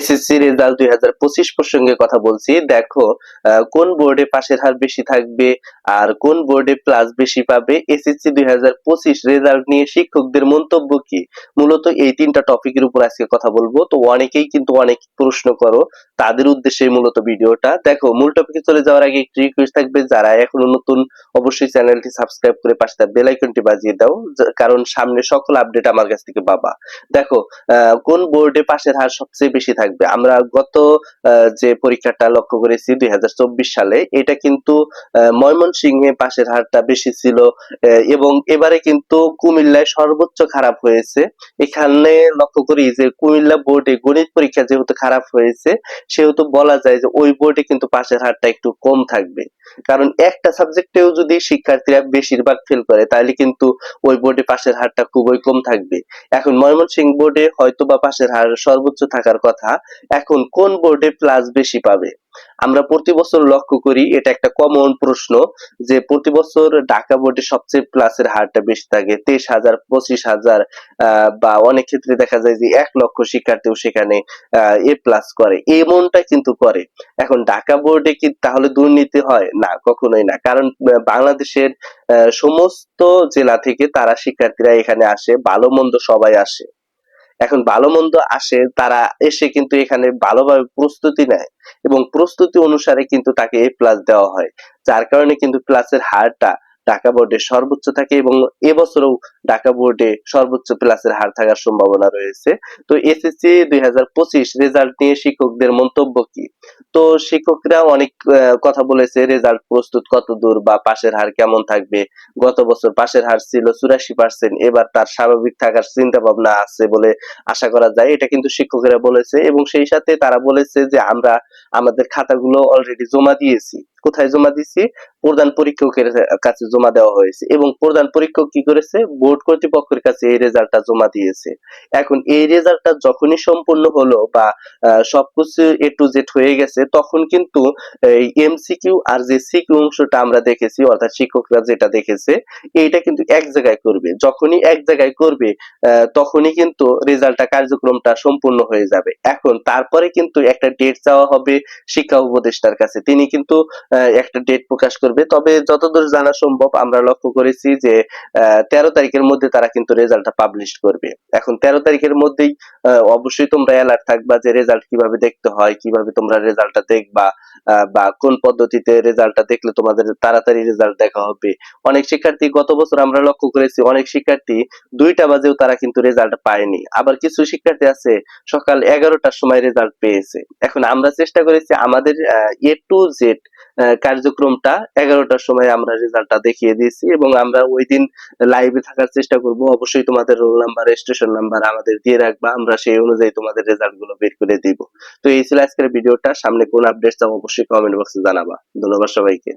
SSC result দুই হাজার পঁচিশ প্রসঙ্গে কথা বলছি। দেখো কোন বোর্ডে পাশের হার বেশি থাকবে আর কোন বোর্ডে প্লাস বেশি পাবে? এসএসসি দুই হাজার পঁচিশ রেজাল্ট নিয়ে শিক্ষকদের মন্তব্য কি? মূলত এই তিনটা টপিকের উপর আজকে কথা বলব। তো অনেকেই কিন্তু অনেক প্রশ্ন করো, তাদের উদ্দেশ্যে মূলত ভিডিওটা। দেখো, মূল টপিকে চলে যাওয়ার আগে একটি রিকোয়েস্ট থাকবে, যারা এখনও নতুন, অবশ্যই চ্যানেলটি সাবস্ক্রাইব করে পাশে বেল আইকনটি বাজিয়ে দাও কারণ সামনে সকল আপডেট আমার কাছ থেকে পাবা। দেখো কোন বোর্ডে পাশের হার সবচেয়ে বেশি থাকবে? আমরা গত যে পরীক্ষাটা লক্ষ্য করেছি দুই হাজার চব্বিশ সালে, এটা কিন্তু ময়মনসিংহে পাশের হারটা বেশি ছিল এবং এবারে কিন্তু কুমিল্লায় সর্বোচ্চ খারাপ হয়েছে। এখানে লক্ষ্য করি যে কুমিল্লা বোর্ডে গণিত পরীক্ষা যেহেতু খারাপ হয়েছে, সেহেতু বলা যায় যে ওই বোর্ডে কিন্তু পাশের হারটা একটু কম থাকবে। কারণ একটা সাবজেক্টেও যদি শিক্ষার্থীরা বেশিরভাগ ফেল করে, তাহলে কিন্তু ওই বোর্ডে পাশের হারটা খুবই কম থাকবে। এখন ময়মনসিংহ বোর্ডে হয়তো বা পাশের হার সর্বোচ্চ থাকার কথা এখন কোন বোর্ডে প্লাস বেশি পাবে? আমরা প্রতি বছর লক্ষ্য করি, এটা একটা কমন প্রশ্ন যে প্রতি বছর ঢাকা বোর্ডে সবচেয়ে প্লাসের হারটা বেশি থাকে। তেইশ হাজার, পঁচিশ হাজার বা অনেক ক্ষেত্রে দেখা যায় যে এক লক্ষ শিক্ষার্থীও সেখানে এ প্লাস করে। এমনটা কিন্তু করে। এখন ঢাকা বোর্ডে কি তাহলে দুর্নীতি হয়? না, কখনোই না। কারণ বাংলাদেশের সমস্ত জেলা থেকে তারা শিক্ষার্থীরা এখানে আসে, ভালো মন্দ সবাই আসে। এখন ভালো মন্দ আসে, তারা এসে কিন্তু এখানে ভালোভাবে প্রস্তুতি নেয় এবং প্রস্তুতি অনুসারে কিন্তু তাকে এ প্লাস দেওয়া হয়। যার কারণে কিন্তু প্লাসের হারটা ঢাকা বোর্ডে সর্বোচ্চ থাকে এবং এবছরও ঢাকা বোর্ডে সর্বোচ্চ প্লাসের হার থাকার সম্ভাবনা রয়েছে। তো এসএসসি দুই রেজাল্ট নিয়ে শিক্ষকদের মন্তব্য কি? তো শিক্ষকরা অনেক কথা বলেছে, রেজাল্ট প্রস্তুত কত দূর বা পাশের হার কেমন থাকবে? গত বছর পাশের হার ছিল চুরাশি পার্সেন্ট, এবার তার স্বাভাবিক থাকার চিন্তা ভাবনা আছে বলে আশা করা যায়, এটা কিন্তু শিক্ষকেরা বলেছে এবং সেই সাথে তারা বলেছে যে আমরা, আমাদের খাতাগুলো অলরেডি জমা দিয়েছি। কোথায় জমা দিয়েছি প্রধান পরীক্ষকের কাছে জমা দেওয়া হয়েছে। এবং প্রধান পরীক্ষক কি করেছে? বোর্ড কর্তৃপক্ষের কাছে এই রেজাল্টটা জমা দিয়েছে। এখন এই রেজাল্টটা যখনই সম্পূর্ণ হলো বা সবকিছু এ টু জেড হয়ে গেছে, তখন কিন্তু এই এমসিকিউ আর যে সিকিউ অংশটা আমরা দেখেছি, অর্থাৎ শিক্ষকরা যেটা দেখেছে, এইটা কিন্তু এক জায়গায় করবে। যখনই এক জায়গায় করবে তখনই কিন্তু রেজাল্টটা কার্যক্রমটা সম্পূর্ণ হয়ে যাবে। এখন তারপরে কিন্তু একটা ডেট চাওয়া হবে শিক্ষা উপদেষ্টার কাছে। তিনি কিন্তু একটা ডেট প্রকাশ করবে। তবে যতদূর জানা সম্ভব আমরা লক্ষ্য করেছি যে তেরো তারিখের মধ্যে তারা কিন্তু রেজাল্টটা পাবলিশ করবে। এখন তেরো তারিখের মধ্যেই অবশ্যই তোমরা অ্যালার্ট থাকবা যে রেজাল্ট কীভাবে দেখতে হয়, কীভাবে তোমরা রেজাল্টটা দেখবা বা কোন পদ্ধতিতে রেজাল্টটা দেখলে তোমাদের তাড়াতাড়ি রেজাল্ট দেখা হবে। অনেক শিক্ষার্থী, গত বছর আমরা লক্ষ্য করেছি অনেক শিক্ষার্থী দুইটা বাজেও তারা কিন্তু রেজাল্ট পায়নি। আবার কিছু শিক্ষার্থী আছে, সকাল এগারোটার সময় রেজাল্ট পেয়েছে। এখন আমরা চেষ্টা করেছি আমাদের এ টু জেড কার্যক্রমটা এগারোটার সময় আমরা রেজাল্টটা দেখিয়ে দিয়েছি এবং আমরা ওই দিন লাইভে থাকার চেষ্টা করব। অবশ্যই তোমাদের রোল নাম্বার স্টেশন নাম্বার আমাদের দিয়ে রাখবা। আমরা সেই অনুযায়ী তোমাদের রেজাল্টগুলো বের করে দিব। তো এই ছিল আজকের ভিডিওটা। সামনে কোন আপডেট চাও অবশ্যই কমেন্ট বক্সে জানাবা। ধন্যবাদ সবাইকে।